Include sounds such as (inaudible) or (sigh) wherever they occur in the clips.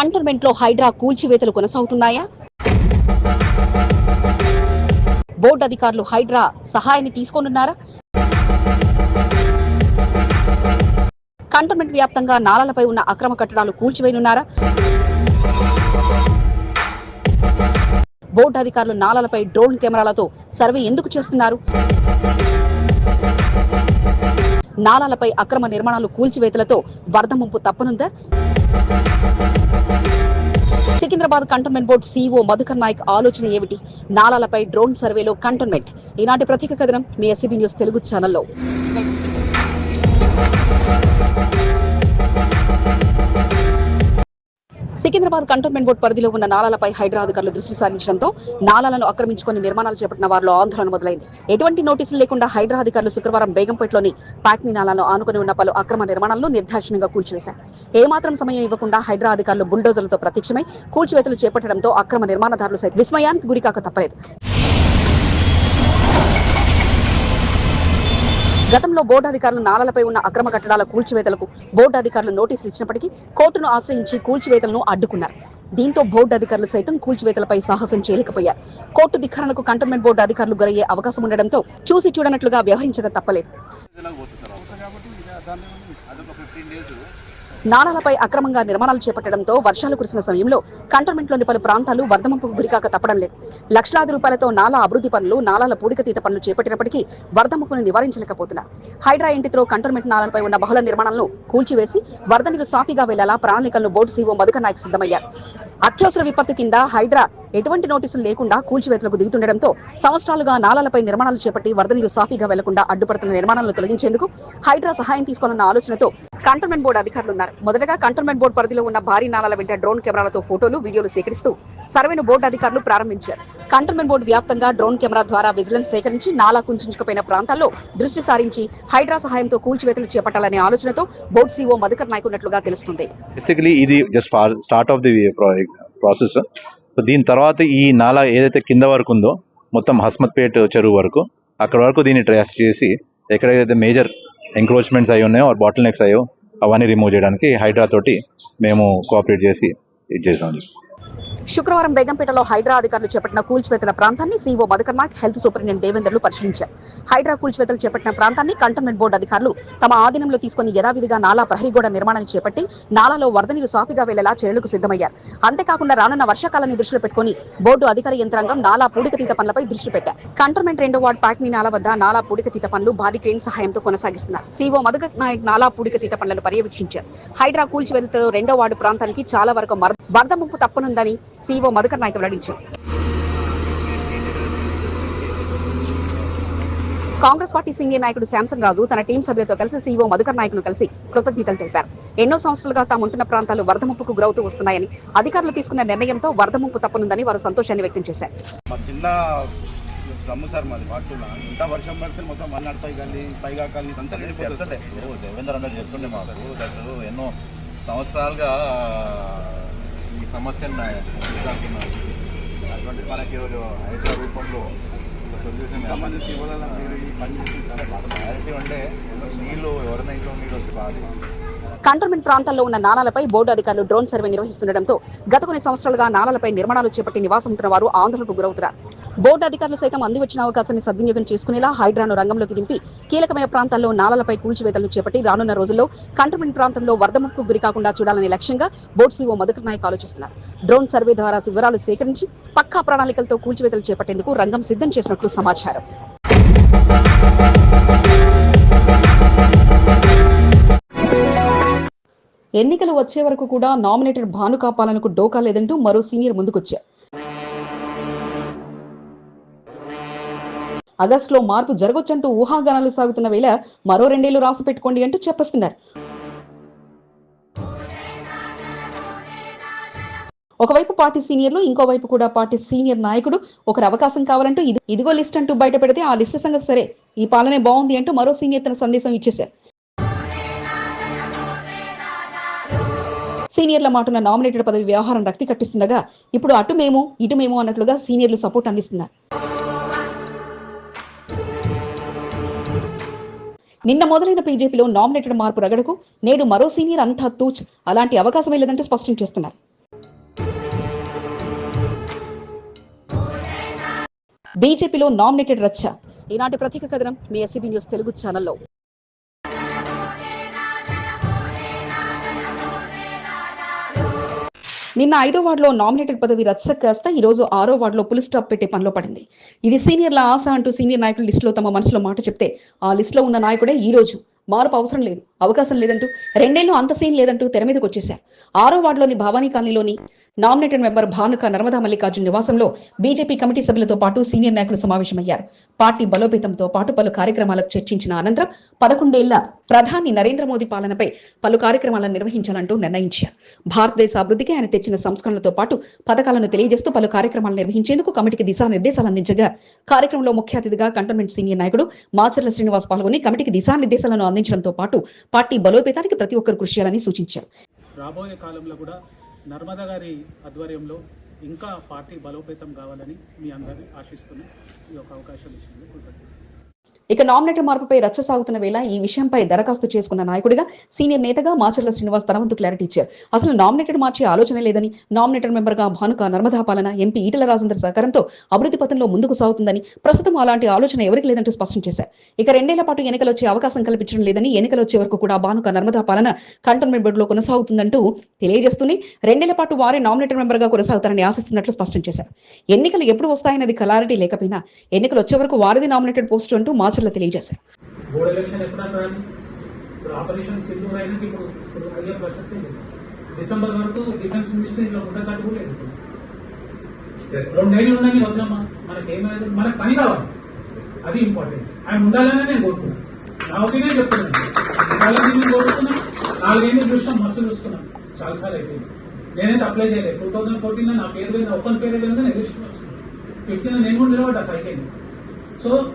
కంటోన్మెంట్లో హైడ్రా కూల్చివేతలు కొనసాగుతున్నాయా? బోర్డు అధికారులు హైడ్రా సహాయాన్ని తీసుకోనున్నారా? కంటోన్మెంట్ వ్యాప్తంగా నాలాలపై ఉన్న అక్రమ కట్టడాలు కూల్చివేయనున్నారా? బోర్డు అధికారులు నాలాలపై డ్రోన్ కెమెరాలతో సర్వే ఎందుకు చేస్తున్నారు? నాలాలపై అక్రమ నిర్మాణాలు కూల్చివేతలతో వరద ముంపు తప్పనుందా? Secunderabad cantonment board CEO Madhukar Nayak ఆలోచన ఏమిటి? నాలాలపై డ్రోన్ సర్వేలో కంటోన్మెంట్. ఈనాటి ప్రత్యేక కథనం మీ ఎస్సీబీ న్యూస్ తెలుగు ఛానల్లో. సికింద్రాబాద్ కంటోన్మెంట్ బోర్డు పరిధిలో ఉన్న నాలాలపై హైడ్రా అధికారులు దృష్టి సారించడంతో నాలాలను ఆక్రమించుకొని నిర్మాణాలు చేపట్టిన వారిలో ఆందోళన మొదలైంది. ఎటువంటి నోటీసులు లేకుండా హైడ్రా అధికారులు శుక్రవారం బేగంపేటలోని పాట్నీ నాలాలను ఆనుకుని ఉన్న పలు అక్రమ నిర్మాణాలను నిర్దాక్షిణ్యంగా కూల్చివేశారు. ఏమాత్రం సమయం ఇవ్వకుండా హైడ్రా అధికారులు బుల్డోజర్లతో ప్రత్యక్షమై కూల్చివేతలు చేపట్టడంతో అక్రమ నిర్మాణదారులు సైతం విస్మయానికి గురికాక తప్పలేదు. గతంలో బోర్డు అధికారులు నాలలపై ఉన్న అక్రమ కట్టడాల కూల్చివేతలకు బోర్డు అధికారులు నోటీసులు ఇచ్చినప్పటికీ కోర్టును ఆశ్రయించి కూల్చివేతలను అడ్డుకున్నారు. దీంతో బోర్డు అధికారులు సైతం కూల్చివేతలపై సాహసం చేయలేకపోయారు కోర్టు ధిక్కరణకు కంటోన్మెంట్ బోర్డు అధికారులు గురయ్యే అవకాశం ఉండడంతో చూసి చూడనట్లుగా వ్యవహరించక తప్పలేదు. నాలాలపై అక్రమంగా నిర్మాణాలు చేపట్టడంతో వర్షాలు కురిసిన సమయంలో కంటోన్మెంట్లోని పలు ప్రాంతాలు వరదముంపుకు గురికాక తప్పడం లేదు. లక్షలాది రూపాయలతో నాలా అభివృద్ధి పనులు నాలాల పూడికతీత పనులు చేపట్టినప్పటికీ వరద ముప్పును నివారించలేకపోతున్నారు హైడ్రా ఇంటితో కంటోన్మెంట్ నాలాలపై ఉన్న బహుళ నిర్మాణాలను కూల్చివేసి వరద నీరు సాఫీగా వెళ్ళేలా ప్రణాళికలను బోర్డు సీఓ మధుకర్ నాయక్ సిద్ధమయ్యారు. అత్యవసర విపత్తు కింద హైడ్రా ఎటువంటి నోటీసులు లేకుండా కూల్చివేతలకు దిగుతుండటంతో సంవత్సరాలుగా నాలాలపై నిర్మాణాలు చేపట్టి వరద నీరు సాఫీగా వెళ్ళకుండా అడ్డుపడుతున్న నిర్మాణాలను తొలగించేందుకు హైడ్రా సహాయం తీసుకోవాలన్న ఆలోచనతో కంటోన్మెంట్ బోర్డు అధికారులు ఉన్నారు మొదటగా కంటోన్మెంట్ బోర్డు పరిధిలో ఉన్న భారీ నాలాల వెంట డ్రోన్ కెమెరాలతో ఫోటోలు వీడియోలు సేకరిస్తూ సర్వేను బోర్డు అధికారులు ప్రారంభించారు. కంటోన్మెంట్ బోర్డు వ్యాప్తంగా డ్రోన్ కెమెరా ద్వారా విజిలెన్స్ సేకరించి నాలా కుంచుకుపోయిన ప్రాంతాల్లో దృష్టి సారించి హైడ్రా సహాయంతో కూల్చివేతలు చేపట్టాలనే ఆలోచనతో బోర్డు సీఓ మధుకర్ నాయకున్నట్లుగా తెలుస్తుంది. బేసికలీ ఇది just start of the process. దీని తర్వాత ఈ నాలా ఏదైతే కింద వరకు ఉందో మొత్తం హస్మత్పేట్ చెరువు వరకు అక్కడ వరకు దీన్ని ట్రేస్ చేసి ఎక్కడైతే మేజర్ ఎంక్రోచ్మెంట్స్ అయి ఉన్నాయో బాటిల్ నెక్స్ అయ్యో అవన్నీ రిమూవ్ చేయడానికి హైడ్రా తోటి మేము కోఆపరేట్ చేసి ఇది చేసాం. శుక్రవారం బేగంపేటలో హైడ్రా అధికారులు చేపట్టిన కూల్చివేతల ప్రాంతాన్ని CO Madhukar Nayak health superintendent దేవేందర్లు పరిశీలించారు. హైడ్రా కూల్చివేతలు చేపట్టిన ప్రాంతాన్ని కంటోన్మెంట్ బోర్డు అధికారులు తమ ఆధీనంలో తీసుకుని యథావిధిగా నాలా ప్రహరీగోడ నిర్మాణాన్ని చేపట్టి నాలాలో వరద నీరు సాఫీగా వెళ్ళేలా చర్యలకు సిద్ధమయ్యారు. అంతేకాకుండా రానున్న వర్షాకాలాన్ని దృష్టిలో పెట్టుకుని బోర్డు అధికార యంత్రాంగం నాలా పూడికతీత పనులపై దృష్టి పెట్టారు. కంటోన్మెంట్ రెండో వార్డు పాట్నీ నాలా వద్ద నాలా పూడికతీత పనులు భారీ క్రేన్ సహాయంతో కొనసాగిస్తున్నారు. సీఓ మధుకర్ నాయక్ నాలా పూడికతీత పనులను పర్యవేక్షించారు. హైడ్రా కూల్చివేతలతో రెండో వార్డు ప్రాంతానికి చాలా వరకు వరద ముంపు తప్పనుందని సీఓ మధుకర్ నాయక్ వెల్లడించారు. కాంగ్రెస్ పార్టీ సీనియర్ నాయకుడు శాంసన్ రాజు తన టీం సభ్యులతో కలిసి సీఈఓ మధుకర్ నాయక్ను కలిసి కృతజ్ఞతలు తెలిపారు. ఎన్నో సంవత్సరాలుగా తాము ఉంటున్న ప్రాంతాలు వరద ముప్పుకు గురవుతూ వస్తున్నాయని అధికారులు తీసుకున్న నిర్ణయంతో వరద ముంపు తప్పనుందని వారు సంతోషాన్ని వ్యక్తం చేశారు. మా చిన్న స్లమ్ సార్ మాది వాటున ఇంత వర్షం పడితే మొత్తం వన్ నాట్ ఫైవ్ కానీ పైగా కానీ ఇదంతా నిండిపోతుంది. ఇప్పుడు దేవేంద్ర అన్న చెప్తుండే మాకు. దట్ ఎన్నో సంవత్సరాలుగా సమస్యను. అటువంటి మనకి హైడ్రా రూపంలో ఒక సొల్యూషన్ సంబంధించి ఇవ్వాలన్నా మీరు ఈ పని చేసి చాలా బాగా క్లారిటీ ఉంటే నీళ్ళు ఎవరైనా ఇంట్లో నీళ్ళు వస్తే బాగా కంటోన్మెంట్ ప్రాంతాల్లో ఉన్న నాలాలపై బోర్డు అధికారులు డ్రోన్ సర్వే నిర్వహిస్తుండటంతో గత కొన్ని సంవత్సరాలుగా నాలాలపై నిర్మాణాలు చేపట్టి నివాసం ఉంటున్న వారు ఆందోళనకు గురవుతున్నారు. బోర్డు అధికారులు సైతం అంది వచ్చిన అవకాశాన్ని సద్వినియోగం చేసుకునేలా హైడ్రాను రంగంలోకి దింపి కీలకమైన ప్రాంతాల్లో నాలాలపై కూల్చివేతలను చేపట్టి రానున్న రోజుల్లో కంటోన్మెంట్ ప్రాంతంలో వరదముకు గురికాకుండా గురి కాకుండా చూడాలనే లక్ష్యంగా బోర్డు సీఓ మధుకర్ నాయక్ ఆలోచిస్తున్నారు. డ్రోన్ సర్వే ద్వారా వివరాలు సేకరించి పక్కా ప్రణాళికలతో కూల్చివేతలు చేపట్టేందుకు రంగం సిద్ధం చేసినట్లు సమాచారం. ఎన్నికలు వచ్చే వరకు కూడా నామినేటెడ్ భాను కాపాలనకు డోకా లేదంటూ మరో సీనియర్ ముందుకొచ్చారు. ఆగస్టులో మార్పు జరగొచ్చంటూ ఊహాగానాలు సాగుతున్న వేళ మరో రెండేళ్ళు రాసి పెట్టుకోండి అంటూ చెప్పేస్తున్నారు. ఒకవైపు పార్టీ సీనియర్లు ఇంకోవైపు కూడా పార్టీ సీనియర్ నాయకుడు ఒకరు అవకాశం కావాలంటూ ఇది ఇదిగో లిస్ట్ అంటూ బయట పెడితే ఆ లిస్ట్ సంగతి సరే. ఈ పాలనే బాగుంది అంటూ మరో సీనియర్ తన సందేశం ఇచ్చేశారు. సీనియర్ల మాటున నామినేటెడ్ పదవి వ్యవహారం రక్తి కట్టిస్తుండగా ఇప్పుడు అటు మేము ఇటు మేము అన్నట్లుగా సీనియర్లు సపోర్ట్ అందిస్తున్నారు. నిన్న మొదలైన బీజేపీలో నామినేటెడ్ మార్పు రగడకు నేడు మరో సీనియర్ అంతా తూచ్. అలాంటి అవకాశం లేదంటూ స్పష్టం చేస్తున్నారు. బీజేపీలో నామినేటెడ్ రచ్చ. ఈనాటి ప్రత్యేక కథనం మీ ఎస్సీబీ న్యూస్ తెలుగు ఛానల్లో. నిన్న ఐదో వార్డులో నామినేటెడ్ పదవి రత్సక్ కాస్త ఈ రోజు ఆరో వార్డులో పులి స్టాప్ పెట్టే పనిలో పడింది. ఇది సీనియర్ల ఆశ అంటూ సీనియర్ నాయకులు లిస్టులో తమ మనసులో మాట చెప్తే ఆ లిస్టులో ఉన్న నాయకుడే ఈ రోజు. మార్పు అవసరం లేదు అవకాశం లేదంటూ రెండేళ్ళు అంత సీన్ లేదంటూ తెర మీదకి వచ్చేశారు. ఆరో వార్డులోని భవానీ కాలనీలోని నామినేటెడ్ మెంబర్ భానుక నర్మదా మల్లికార్జున్ నివాసంలో బీజేపీ కమిటీ సభ్యులతో పాటు సీనియర్ నాయకులు సమావేశమయ్యారు. పార్టీ బలోపేతంతో పాటు పలు కార్యక్రమాలకు చర్చించిన అనంతరం పదకొండేళ్ళ ప్రధాని నరేంద్ర మోదీ పాలనపై పలు కార్యక్రమాలను నిర్వహించాలంటూ నిర్ణయించారు. భారతదేశ అభివృద్ధికి ఆయన తెచ్చిన సంస్కరణలతో పాటు పథకాలను తెలియజేస్తూ పలు కార్యక్రమాలు నిర్వహించేందుకు కమిటీకి దిశానిర్దేశాలు అందించగా కార్యక్రమంలో ముఖ్య అతిథిగా కంటోన్మెంట్ సీనియర్ నాయకుడు మాచర్ల శ్రీనివాస్ పాల్గొని కమిటీకి దిశానిర్దేశాలను అందించడంతో పాటు పార్టీ బలోపేతానికి ప్రతి ఒక్కరు కృషి చేయాలని సూచించారు. రాబోయే కాలంలో కూడా నర్మదా గారి ఆధ్వర్యంలో ఇంకా పార్టీ బలోపేతం కావాలని మీ అందరినీ ఆశిస్తున్నాం. ఈ యొక్క అవకాశం ఇచ్చినందుకు కృతజ్ఞతలు. ఇక నామినేటర్ మార్పుపై రచ్చ సాగుతున్న వేళ ఈ విషయంపై దరఖాస్తు చేసుకున్న నాయకుడిగా సీనియర్ నేతగా మాచర్ల శ్రీనివాస్ తన వంతు క్లారిటీ ఇచ్చారు. అసలు నామినేటెడ్ మార్చే ఆలోచన లేదని నామినేటెడ్ మెంబర్గా భానుక నర్మదాపాలన ఎంపీ ఈటల రాజేందర్ సహకారంతో అభివృద్ధి పథంలో ముందుకు సాగుతుందని ప్రస్తుతం అలాంటి ఆలోచన ఎవరికి లేదంటూ స్పష్టం చేశారు. ఇక రెండేళ్ళ పాటు ఎన్నికలు వచ్చే అవకాశం కల్పించడం లేదని ఎన్నికలు వచ్చే వరకు కూడా భానుక నర్మదా పాలన కంటోన్మెంట్ బోర్డులో కొనసాగుతుందంటూ తెలియజేస్తూనే రెండేళ్ళ పాటు వారే నామినేటెడ్ మెంబర్గా కొనసాగుతారని ఆశిస్తున్నట్లు స్పష్టం చేశారు. ఎన్నికలు ఎప్పుడు వస్తాయన్నది క్లారిటీ లేకపోయినా ఎన్నికలు వచ్చే వరకు వారిది నామినేటెడ్ పోస్టు అంటూ మాచర్ల తెలియజేశారు. బోర్డు ఎలక్షన్ ఎప్పుడు అంటారు ఇప్పుడు ఆపరేషన్ సింధూర్ అయినట్టు ఇప్పుడు ఇప్పుడు అయ్యే ప్రసక్తి లేదు. డిసెంబర్ వరకు డిఫెన్స్ మినిస్టర్ ఇట్లా మనకి ఏమైంది మనకు పని కావాలి. అది ఇంపార్టెంట్ ఆయన ఉండాలని నేను కోరుకున్నాను నా ఒపీనియన్ చెప్తున్నాను. ఉండాలని నేను కోరుకున్నాను నాలుగేళ్ళు చూసినాం మస్తు చూసుకున్నాం చాలాసార్లు అయిపోయింది. నేనైతే అప్లై చేయలేదు. టూ థౌసండ్ ఫోర్టీన్ నా పేరు ఒక్కరి పేరు ఫిఫ్టీన్ నేను కూడా నిలబడ్డా ఫైవ్ సో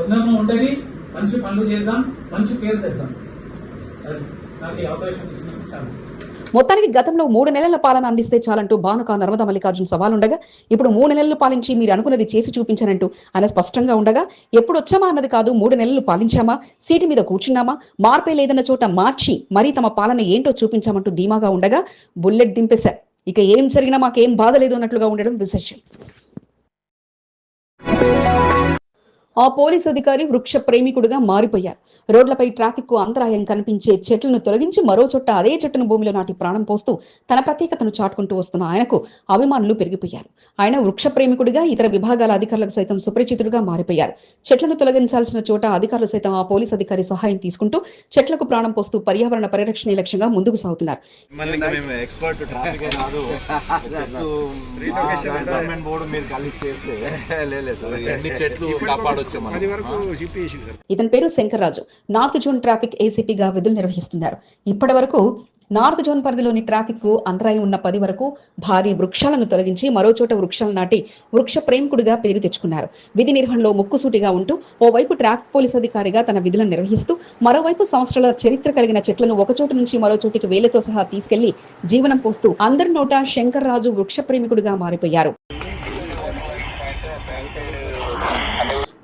ఉందామా ఉండని మంచి పనులు చేద్దాం మంచి పేరు తెస్తాం. నాకు అవకాశం ఇచ్చినందుకు చాలా మొత్తానికి గతంలో మూడు నెలల పాలన అందిస్తే చాలంటూ భానుక నర్మదా మల్లికార్జున సవాల్ ఉండగా ఇప్పుడు మూడు నెలలు పాలించి మీరు అనుకున్నది చేసి చూపించానంటూ ఆయన స్పష్టంగా ఉండగా ఎప్పుడు వచ్చామా అన్నది కాదు మూడు నెలలు పాలించామా సీటు మీద కూర్చున్నామా మార్పే లేదన్న చోట మార్చి మరీ తమ పాలన ఏంటో చూపించామంటూ ధీమాగా ఉండగా బుల్లెట్ దింపేశారు. ఇక ఏం జరిగినా మాకేం బాధ లేదు అన్నట్లుగా ఉండడం విశేషం. ఆ పోలీస్ అధికారి వృక్ష ప్రేమికుడుగా మారిపోయారు. రోడ్లపై ట్రాఫిక్కు అంతరాయం కనిపించే చెట్లను తొలగించి మరో చోట అదే చెట్టును భూమిలో నాటి ప్రాణం పోస్తూ తన ప్రత్యేకతను చాటుకుంటూ వస్తున్న ఆయనకు అభిమానులు పెరిగిపోయారు. ఆయన వృక్ష ప్రేమికుడిగా ఇతర విభాగాల అధికారులకు సైతం సుపరిచితుడుగా మారిపోయారు. చెట్లను తొలగించాల్సిన చోట అధికారులు సైతం ఆ పోలీస్ అధికారి సహాయం తీసుకుంటూ చెట్లకు ప్రాణం పోస్తూ పర్యావరణ పరిరక్షణ లక్ష్యంగా ముందుకు సాగుతున్నారు. మీరు కలిసి చేస్తే (laughs) లేదు (laughs) చెట్లు ఇతని పేరు శంకర్రాజు. నార్త్ జోన్ ట్రాఫిక్ ఏసీపీగా విధులు నిర్వహిస్తున్నారు. ఇప్పటి వరకు నార్త్ జోన్ పరిధిలోని ట్రాఫిక్కు అంతరాయం ఉన్న పది వరకు భారీ వృక్షాలను తొలగించి మరో చోట వృక్షాలు నాటి వృక్ష ప్రేమికుడిగా పేరు తెచ్చుకున్నారు. విధి నిర్వహణలో ముక్కుసూటిగా ఉంటూ ఓవైపు ట్రాఫిక్ పోలీస్ అధికారిగా తన విధులను నిర్వహిస్తూ మరోవైపు సంవత్సరాల చరిత్ర కలిగిన చెట్లను ఒక చోటు నుంచి మరో చోటికి వేలతో సహా తీసుకెళ్ళి జీవనం పోస్తూ అందరి నోట శంకర్ రాజు వృక్ష ప్రేమికుడిగా మారిపోయారు.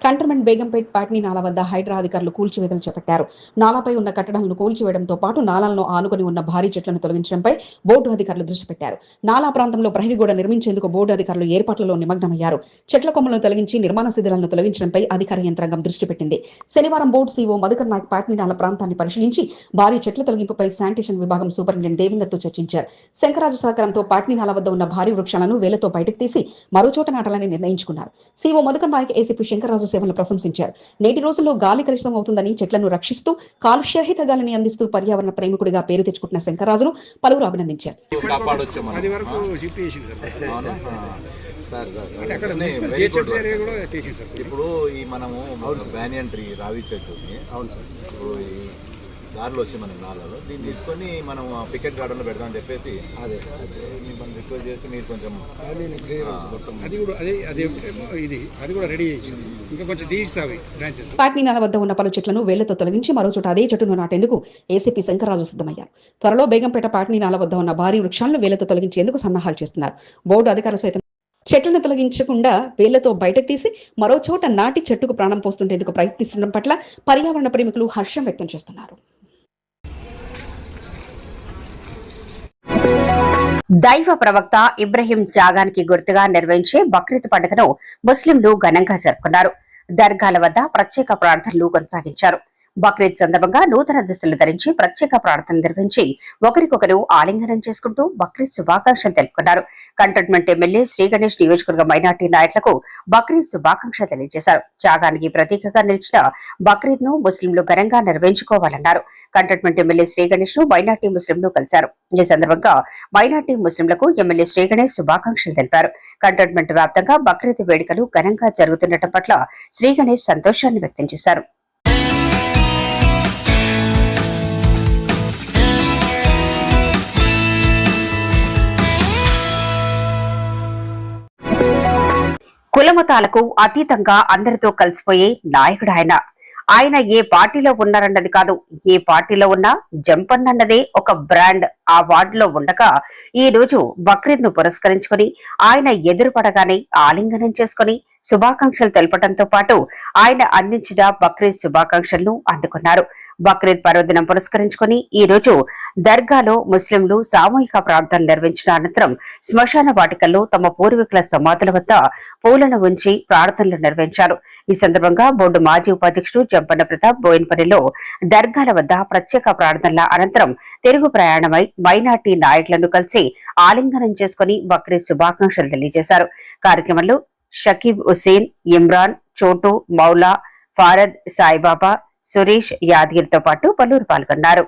కంటర్మెంట్ బేగంపేట్ పాట్నీ నాలా వద్ద హైడ్రా అధికారులు కూల్చివేతలు చేపట్టారు. నాలాపై ఉన్న కట్టడాలను కూల్చివేయడంతో పాటు నాలాలను ఆనుకొని ఉన్న భారీ చెట్లను తొలగించడంపై బోర్డు అధికారులు దృష్టి పెట్టారు. నాలా ప్రాంతంలో ప్రహరీ గోడ నిర్మించేందుకు బోర్డు అధికారులు ఏర్పాట్లలో నిమగ్నమయ్యారు. చెట్ల కొమ్మలను తొలగించి నిర్మాణ శిథిలాలను తొలగించడంపై అధికార యంత్రాంగం దృష్టి పెట్టింది. శనివారం బోర్డు సీఓ మధుకర్ నాయక్ పాట్నీ నాలా ప్రాంతాన్ని పరిశీలించి భారీ చెట్ల తొలగింపుపై శానిటేషన్ విభాగం సూపరింటెండెంట్ దేవేందర్తో చర్చించారు. శంకరాజు సహకారంతో పాట్నీ నాలా వద్ద ఉన్న భారీ వృక్షాలను వేలతో బయటకు తీసి మరో చోట నాటాలని నిర్ణయించుకున్నారు. సీఓ మధుకర్ నాయక్ ఏసీపీ శంకరరాజు సేవలను ప్రశంసించారు. నేటి రోజుల్లో గాలి కలుషితం అవుతుందని చెట్లను రక్షిస్తూ కాలుష్యరహిత గాలిని అందిస్తూ పర్యావరణ ప్రేమికుడిగా పేరు తెచ్చుకుంటున్న శంకరరాజును పలువురు అభినందించారు. ఇప్పుడు ఈ మనము బ్యానియన్ ట్రీ రావి చెట్టుని అవును సార్. ఇప్పుడు ఈ దారిలో వచ్చి మన నాలలో దీన్ని తీసుకొని మనం పికెట్ గార్డెన్లో పెడదామని చెప్పేసి అదే. మిమ్మల్ని రిక్వెస్ట్ చేసి మీరు కొంచెం అది కూడా అదే అదే ఇది అది కూడా రెడీ చేసింది ఇంకా కొంచెం తీస్తావి బ్రాంచెస్ పాట్నీ నాల వద్ద ఉన్న పలు చెట్లను వేళ్ళతో తొలగించి మరో చోట అదే చెట్టును నాటేందుకు ఏసీపీ శంకరరాజు సిద్ధమయ్యారు. త్వరలో బేగంపేట పాట్నీ నాల వద్ద ఉన్న భారీ వృక్షాలను వేళ్ళతో తొలగించేందుకు సన్నాహాలు చేస్తున్నారు. బోర్డు అధికారులు సైతం చెట్లను తొలగించకుండా వేళ్ళతో బయటకు తీసి మరో చోట నాటి చెట్టుకు ప్రాణం పోస్తుండేందుకు ప్రయత్నిస్తుండడం పట్ల పర్యావరణ ప్రేమికులు హర్షం వ్యక్తం చేస్తున్నారు. దైవ ప్రవక్త ఇబ్రహీం త్యాగానికి గుర్తుగా నిర్వహించే బక్రీద్ పండుగను ముస్లింలు ఘనంగా జరుపుకున్నారు. దర్గాల వద్ద ప్రత్యేక ప్రార్థనలు కొనసాగించారు. బక్రీద్ సందర్భంగా నూతన దుస్తులు ధరించి ప్రత్యేక ప్రార్థనలు నిర్వహించి ఒకరికొకరు ఆలింగనం చేసుకుంటూ బక్రీద్ శుభాకాంక్షలు తెలుపుకున్నారు. కంటోన్మెంట్ ఎమ్మెల్యే శ్రీ గణేష్ నియోజకవర్గ మైనార్టీ నాయకులకు బక్రీద్ శుభాకాంక్షలు తెలియజేశారు. త్యాగానికి ప్రతీకగా నిలిచిన బక్రీద్ను ముస్లింలు ఘనంగా నిర్వహించుకోవాలన్నారు. కంటోన్మెంట్ ఎమ్మెల్యే శ్రీ గణేష్ను మైనార్టీ ముస్లింలు కలిశారు. ఈ సందర్భంగా మైనార్టీ ముస్లింలకు ఎమ్మెల్యే శ్రీగణేష్ శుభాకాంక్షలు తెలిపారు. కంటోన్మెంట్ వ్యాప్తంగా బక్రీద్ వేడుకలు ఘనంగా జరుగుతుండటం పట్ల శ్రీగణేష్ సంతోషాన్ని వ్యక్తం చేశారు. కులమతాలకు అతీతంగా అందరితో కలిసిపోయే నాయకుడు ఆయన ఆయన ఏ పార్టీలో ఉన్నారన్నది కాదు ఏ పార్టీలో ఉన్నా జంపన్ అన్నదే ఒక బ్రాండ్. ఆ వార్డులో ఉండగా ఈ రోజు బక్రీద్ను పురస్కరించుకుని ఆయన ఎదురుపడగానే ఆలింగనం చేసుకుని శుభాకాంక్షలు తెలపడంతో పాటు ఆయన అందించిన బక్రీద్ శుభాకాంక్షలను అందుకున్నారు. బక్రీద్ పర్వదినం పురస్కరించుకుని ఈ రోజు దర్గాలో ముస్లింలు సామూహిక ప్రార్థనలు నిర్వహించిన అనంతరం శ్మశాన వాటికల్లో తమ పూర్వీకుల సమాధుల వద్ద పూలను ఉంచి ప్రార్థనలు నిర్వహించారు. ఈ సందర్భంగా బోర్డు మాజీ ఉపాధ్యక్షుడు జంపన్న ప్రతాప్ బోయిన్పల్లిలో దర్గాల వద్ద ప్రత్యేక ప్రార్థనల అనంతరం తిరుగు ప్రయాణమై మైనార్టీ నాయకులను కలిసి ఆలింగనం చేసుకుని బక్రీద్ శుభాకాంక్షలు తెలియజేశారు. కార్యక్రమంలో షకీబ్ హుసేన్ ఇమ్రాన్ చోటు మౌలా ఫారద్ సాయిబాబా సురేష్ యాదగిరితో పాటు పలువురు పాల్గొన్నారు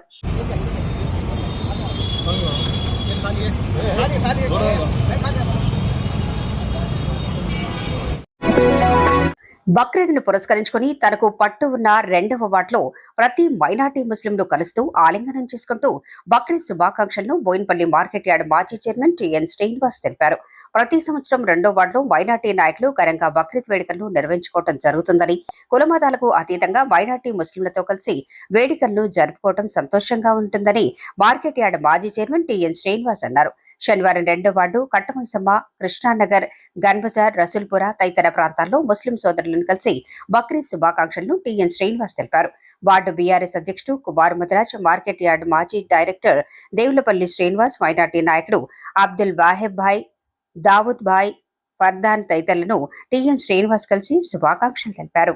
బక్రీద్ను పురస్కరించుకుని తనకు పట్టు ఉన్న రెండవ వార్డులో ప్రతి మైనార్టీ ముస్లింను కలుస్తూ ఆలింగనం చేసుకుంటూ బక్రీద్ శుభాకాంక్షలను బోయిన్పల్లి మార్కెట్ యార్డ్ మాజీ చైర్మన్ టిఎన్ శ్రీనివాస్ తెలిపారు. ప్రతి సంవత్సరం రెండో వార్డులో మైనార్టీ నాయకులు ఘనంగా బక్రీద్ వేడుకలను నిర్వహించుకోవడం జరుగుతుందని కులమతాలకు అతీతంగా మైనార్టీ ముస్లింలతో కలిసి వేడుకలను జరుపుకోవడం సంతోషంగా ఉంటుందని మార్కెట్ యార్డ్ మాజీ చైర్మన్ టిఎన్ శ్రీనివాస్ అన్నారు. శనివారం రెండో వార్డు కట్టమైసమ్మ కృష్ణానగర్ గన్బజార్ రసూల్పుర తదితర ప్రాంతాల్లో ముస్లిం సోదరులను కలిసి బక్రీద్ శుభాకాంక్షలను టీఎన్ శ్రీనివాస్ తెలిపారు. వార్డు బీఆర్ఎస్ అధ్యక్షుడు కుమార్ ముదరాజ్ మార్కెట్ యార్డ్ మాజీ డైరెక్టర్ దేవులపల్లి శ్రీనివాస్ మైనార్టీ నాయకుడు అబ్దుల్ వాహెబ్ భాయ్ దావుద్ భాయ్ ఫర్దాన్ తదితరులను టిఎన్ శ్రీనివాస్ కలిసి శుభాకాంక్షలు తెలిపారు.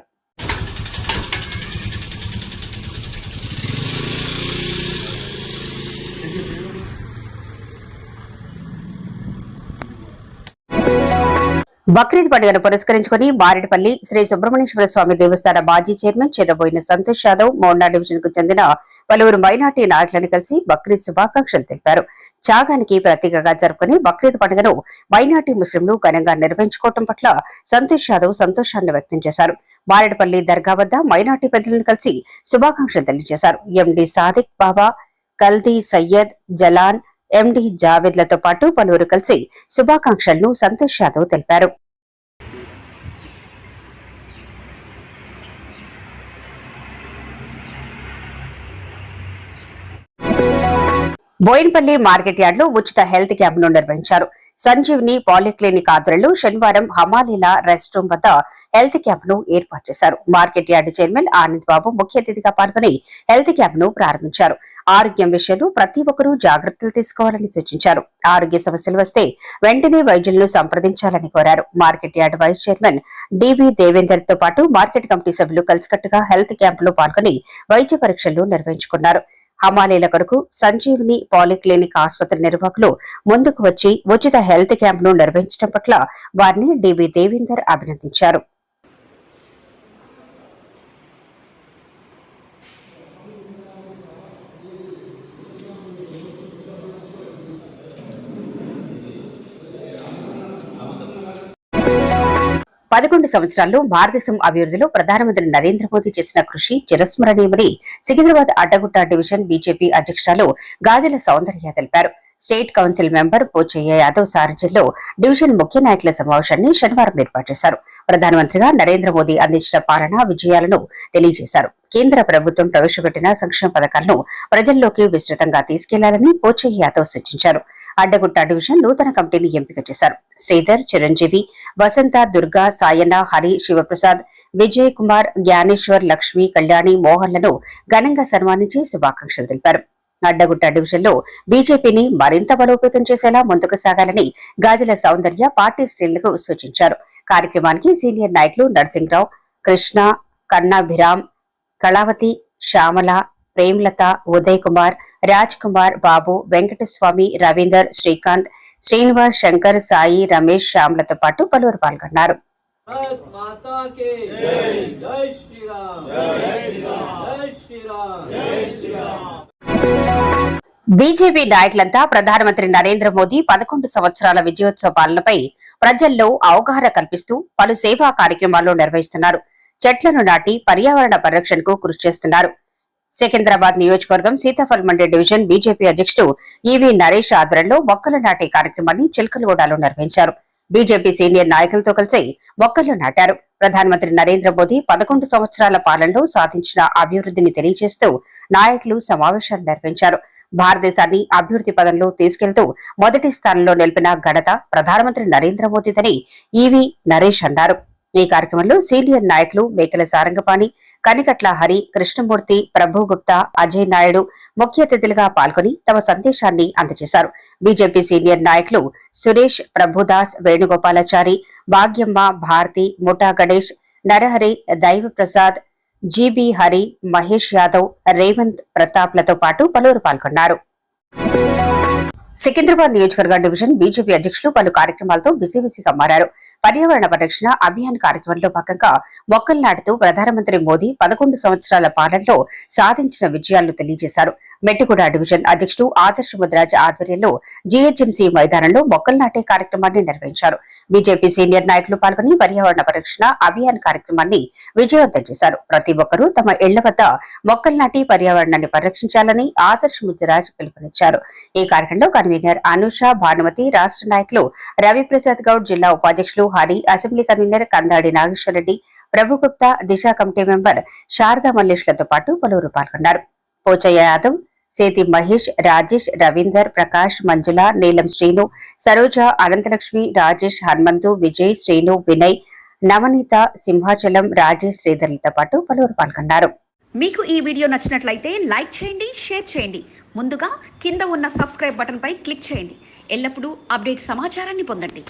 బక్రీద్ పండుగను పురస్కరించుకుని మారేడుపల్లి శ్రీ సుబ్రహ్మణ్యేశ్వర స్వామి దేవస్థాన మాజీ చైర్మన్ చెర్రబోయిన సంతోష్ యాదవ్ మౌండా డివిజన్కు చెందిన పలువురు మైనార్టీ నాయకులను కలిసి బక్రీద్ శుభాకాంక్షలు తెలిపారు. త్యాగానికి ప్రతీకగా జరుపుకుని బక్రీద్ పండుగను మైనార్టీ ముస్లింలు ఘనంగా నిర్వహించుకోవడం పట్ల సంతోష్ యాదవ్ సంతోషాన్ని వ్యక్తం చేశారు. మారేడుపల్లి దర్గా వద్ద మైనార్టీ పెద్దలను కలిసి శుభాకాంక్షలు తెలియజేశారు. ఎండి సాదిక్ బాబా కల్దీ సయ్యద్ జలాన్ ఎండి జావేద్లతో పాటు పలువురు కలిసి శుభాకాంక్షలను సంతోష్ యాదవ్ తెలిపారు. బోయిన్పల్లి మార్కెట్ యార్డులో ఉచిత హెల్త్ క్యాంప్ను నిర్వహించారు. సంజీవ్ని పాలిక్లినిక్ ఆధ్వర్యంలో శనివారం హమాలీలా రెస్ట్ రూమ్ వద్ద హెల్త్ క్యాంప్ను ఏర్పాటు చేశారు. Market yard chairman Anand Babu ముఖ్య అతిథిగా పాల్గొని హెల్త్ క్యాంప్ను ప్రారంభించారు. ఆరోగ్యం విషయంలో ప్రతి ఒక్కరూ జాగ్రత్తలు తీసుకోవాలని సూచించారు. ఆరోగ్య సమస్యలు వస్తే వెంటనే వైద్యులను సంప్రదించాలని కోరారు. Market yard vice chairman DV దేవేందర్తో పాటు మార్కెట్ కమిటీ సభ్యులు కలిసికట్టుగా హెల్త్ క్యాంపులో పాల్గొని వైద్య పరీక్షలు నిర్వహించుకున్నారు. హమాలీల కొరకు సంజీవిని పాలిక్లినిక్ ఆసుపత్రి నిర్వాహకులు ముందుకు వచ్చి ఉచిత హెల్త్ క్యాంప్ను నిర్వహించడం పట్ల వారిని డివి దేవీందర్ అభినందించారు. పదకొండు సంవత్సరాల్లో భారతదేశం అభివృద్ధిలో ప్రధానమంత్రి నరేంద్ర మోదీ చేసిన కృషి చిరస్మరణీయమని సికింద్రాబాద్ అడ్డగుట్ట డివిజన్ బీజేపీ అధ్యక్షురాలు గాజుల సౌందర్య తెలిపారు. State council member Pochaiah Yadav సారథ్యంలో డివిజన్ ముఖ్య నాయకుల సమావేశాన్ని శనివారం ఏర్పాటు చేశారు. ప్రధానమంత్రిగా నరేంద్ర మోదీ అందించిన పాలన విజయాలను తెలియజేశారు. కేంద్ర ప్రభుత్వం ప్రవేశపెట్టిన సంక్షేమ పథకాలను ప్రజల్లోకి విస్తృతంగా తీసుకెళ్ళాలని పోచయ్య యాదవ్ సూచించారు. అడ్డగుట్ట డివిజన్ నూతన కమిటీని ఎంపిక చేశారు. శ్రీధర్ చిరంజీవి వసంత దుర్గా సాయన్న హరి శివప్రసాద్ విజయ్ కుమార్ జ్ఞానేశ్వర్ లక్ష్మి కళ్యాణి మోహన్లను ఘనంగా సన్మానించి శుభాకాంక్షలు తెలిపారు. అడ్డగుట్ట డివిజన్లో బీజేపీని మరింత బలోపేతం చేసేలా ముందుకు సాగాలని గాజుల సౌందర్య పార్టీ శ్రేణులకు సూచించారు. కార్యక్రమానికి సీనియర్ నాయకులు నరసింహరావు కృష్ణ కన్నాభిరామ్ కళావతి శ్యామల ప్రేమ్లత ఉదయ్ కుమార్ రాజ్ కుమార్ బాబు వెంకటస్వామి రవీందర్ శ్రీకాంత్ శ్రీనివాస్ శంకర్ సాయి రమేష్ శ్యామ్లతో పాటు పలువురు పాల్గొన్నారు. బీజేపీ నాయకులంతా ప్రధానమంత్రి నరేంద్ర మోదీ పదకొండు సంవత్సరాల విజయోత్సవ పాలనపై ప్రజల్లో అవగాహన కల్పిస్తూ పలు సేవా కార్యక్రమాలు నిర్వహిస్తున్నారు. చెట్లను నాటి పర్యావరణ పరిరక్షణకు కృషి చేస్తున్నారు. సికింద్రాబాద్ నియోజకవర్గం సీతాఫల్ మండి డివిజన్ బీజేపీ అధ్యక్షుడు ఈవీ నరేష్ ఆధ్వర్యంలో మొక్కలు నాటే కార్యక్రమాన్ని చిలకలగూడలో నిర్వహించారు. బీజేపీ సీనియర్ నాయకులతో కలిసి మొక్కలు నాటారు. ప్రధానమంత్రి నరేంద్ర మోదీ పదకొండు సంవత్సరాల పాలనలో సాధించిన అభివృద్ధిని తెలియజేస్తూ నాయకులు సమావేశాలు నిర్వహించారు. భారతదేశాన్ని అభివృద్ధి పదంలో తీసుకెళ్తూ మొదటి స్థానంలో నిలిపిన ఘనత ప్రధానమంత్రి నరేంద్ర మోదీదని ఈవీ నరేష్ అన్నారు. ఈ కార్యక్రమంలో సీనియర్ నాయకులు మేకల సారంగపాణి కనికట్ల హరి కృష్ణమూర్తి ప్రభు గుప్తా అజయ్ నాయుడు ముఖ్య అతిథులుగా పాల్గొని తమ సందేశాన్ని అందజేశారు. బీజేపీ సీనియర్ నాయకులు సురేష్ ప్రభుదాస్ వేణుగోపాలాచారి భాగ్యమ్మ భారతి ముఠా గణేష్ నరహరి దైవప్రసాద్ జీబీ హరి మహేష్ యాదవ్ రేవంత్ ప్రతాప్లతో పాటు పలువురు పాల్గొన్నారు. సికింద్రాబాద్ నియోజకవర్గ డివిజన్ బీజేపీ అధ్యక్షులు పలు కార్యక్రమాలతో బిజీ మారారు. పర్యావరణ పరిరక్షణ అభియాన్ కార్యక్రమంలో భాగంగా మొక్కలు నాటుతూ ప్రధానమంత్రి మోదీ పదకొండు సంవత్సరాల పాలనలో సాధించిన విజయాలను తెలియజేశారు. మెట్టుగూడ డివిజన్ అధ్యక్షుడు ఆదర్శ ముద్రాజ్ ఆధ్వర్యంలో జీహెచ్ఎంసీ మైదానంలో మొక్కలు నాటే కార్యక్రమాన్ని నిర్వహించారు. బీజేపీ సీనియర్ నాయకులు పాల్గొని పర్యావరణ పరిరక్షణ అభియాన్ కార్యక్రమాన్ని విజయవంతం చేశారు. ప్రతి ఒక్కరూ తమ ఇళ్ళ వద్ద మొక్కలు నాటి పర్యావరణాన్ని పరిరక్షించాలని ఆదర్శ ముద్రాజ్ పిలుపునిచ్చారు. ఈ కార్యక్రమంలో కన్వీనర్ అనుష భానుమతి రాష్ట్ర నాయకులు రవిప్రసాద్ గౌడ్ జిల్లా ఉపాధ్యక్షులు Hari assembly convener Kandadi Nageswarareddy Prabhugupta Disha committee member Sharada మల్లేష్లతో పాటు పలువురు పాల్గొన్నారు. పోచయ్య యాదవ్ సేతి మహేష్ రాజేష్ రవీందర్ ప్రకాష్ మంజుల నీలం శ్రీను సరోజ అనంతలక్ష్మి రాజేష్ హనుమంతు విజయ్ శ్రీను వినయ్ నవనీత సింహాచలం రాజేష్ శ్రీధర్లతో పాటు పలువురు పాల్గొన్నారు. మీకు ఈ వీడియో నచ్చినట్లయితే లైక్ చేయండి షేర్ చేయండి. ముందుగా కింద ఉన్న సబ్స్క్రైబ్ బటన్పై క్లిక్ చేయండి. ఎల్లప్పుడూ అప్డేట్ సమాచారాన్ని పొందండి.